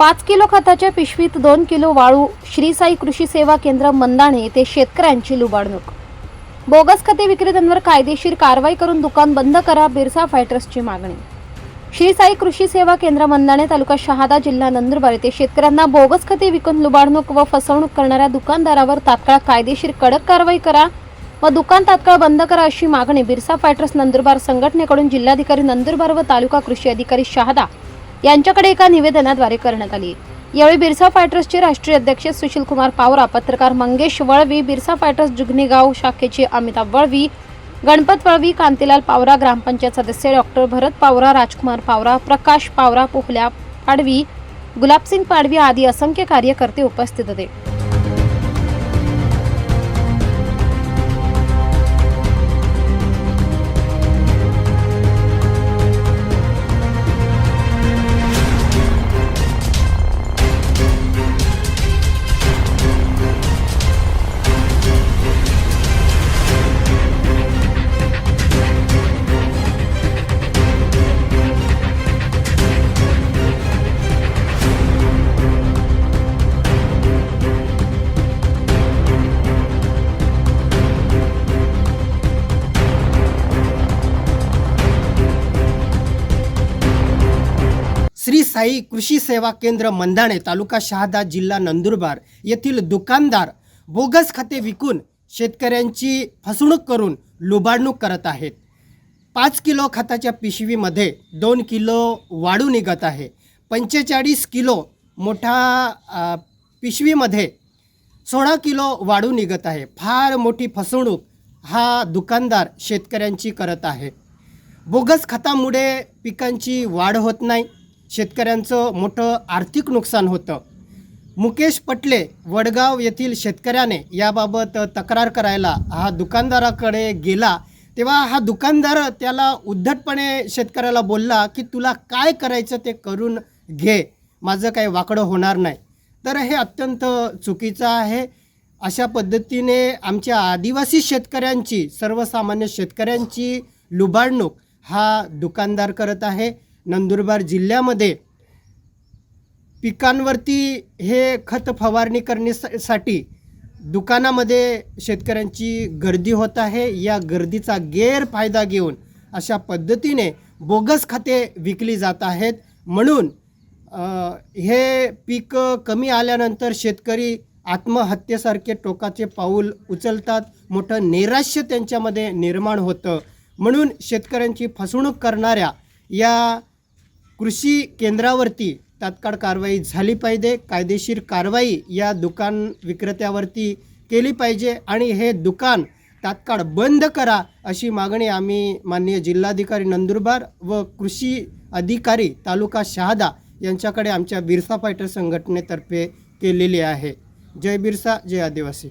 पाच किलो खताच्या पिशवीत दोन किलो वाळू श्रीसाई कृषी सेवा केंद्र मंदाणे येथे शेतकऱ्यांची लुबाडणूक. बोगस खते विक्रेत्यांवर कायदेशीर कारवाई करून दुकान बंद करा बिरसा फायटर्सची मागणी. श्रीसाई कृषी सेवा केंद्र मंदाणे तालुका शहादा जिल्हा नंदुरबार येथे शेतकऱ्यांना बोगस खते विकून लुबाडणूक व फसवणूक करणाऱ्या दुकानदारावर तात्काळ कायदेशीर कडक कारवाई करा व दुकान तात्काळ बंद करा अशी मागणी बिरसा फायटर्स नंदुरबार संघटनेकडून जिल्हाधिकारी नंदुरबार व तालुका कृषी अधिकारी शहादा यांच्याकडे एका निवेदनाद्वारे करण्यात आली. यावेळी बिरसा फायटर्सचे राष्ट्रीय अध्यक्ष सुशील कुमार पावरा पत्रकार मंगेश वळवी बिरसा फायटर्स जुगनेगाव शाखेचे अमिताभ वळवी गणपत वळवी कांतीलाल पावरा ग्रामपंचायत सदस्य डॉक्टर भरत पावरा राजकुमार पावरा प्रकाश पावरा पोहल्या पाडवी गुलाबसिंग पाडवी आदी असंख्य कार्यकर्ते उपस्थित होते. साई कृषी सेवा केंद्र मंधाणे तालुका शहादा जिल्हा नंदुरबार येथील दुकानदार बोगस खते विकून शेतकऱ्यांची फसवणूक करून लुबाडणूक करत आहेत. पाच किलो खताच्या पिशवीमध्ये दोन किलो वाढू निघत आहे. पंचेचाळीस किलो मोठा पिशवीमध्ये सोळा किलो वाढू निघत आहे. फार मोठी फसवणूक हा दुकानदार शेतकऱ्यांची करत आहे. बोगस खतामुळे पिकांची वाढ होत नाही. शेतकऱ्यांचं मोठं आर्थिक नुकसान होतं. मुकेश पटले वडगाव येथील शेतकऱ्याने याबाबत तक्रार करायला हा दुकानदाराकडे गेला तेव्हा हा दुकानदार त्याला उद्धटपणे शेतकऱ्याला बोलला की तुला काय करायचं ते करून घे माझं काही वाकडं होणार नाही. तर हे अत्यंत चुकीचं आहे. अशा पद्धतीने आमच्या आदिवासी शेतकऱ्यांची सर्वसामान्य शेतकऱ्यांची लुबाडणूक हा दुकानदार करत आहे. नंदुरबार जिल्ह्यामध्ये पिकांवरती हे खत फवारणी करण्यासाठी दुकानामध्ये शेतकऱ्यांची गर्दी होत आहे. या गर्दीचा गैरफायदा घेऊन अशा पद्धतीने बोगस खते विकली जात आहेत. म्हणून हे पीक कमी आल्यानंतर शेतकरी आत्महत्येसारखे टोकाचे पाऊल उचलतात. मोठं नैराश्य त्यांच्यामध्ये निर्माण होतं. म्हणून शेतकऱ्यांची फसवणूक करणाऱ्या या कृषी केंद्रावरती तात्काळ कारवाई झाली पाहिजे कायदेशीर कारवाई या दुकान विक्रेत्यावरती केली पाहिजे आणि हे दुकान तात्काळ बंद करा अशी मागणी आम्ही माननीय जिल्हाधिकारी नंदुरबार व कृषी अधिकारी तालुका शहादा यांच्याकडे आमच्या बिरसा फायटर संघटनेतर्फे केलेली आहे. जय बिरसा जय आदिवासी.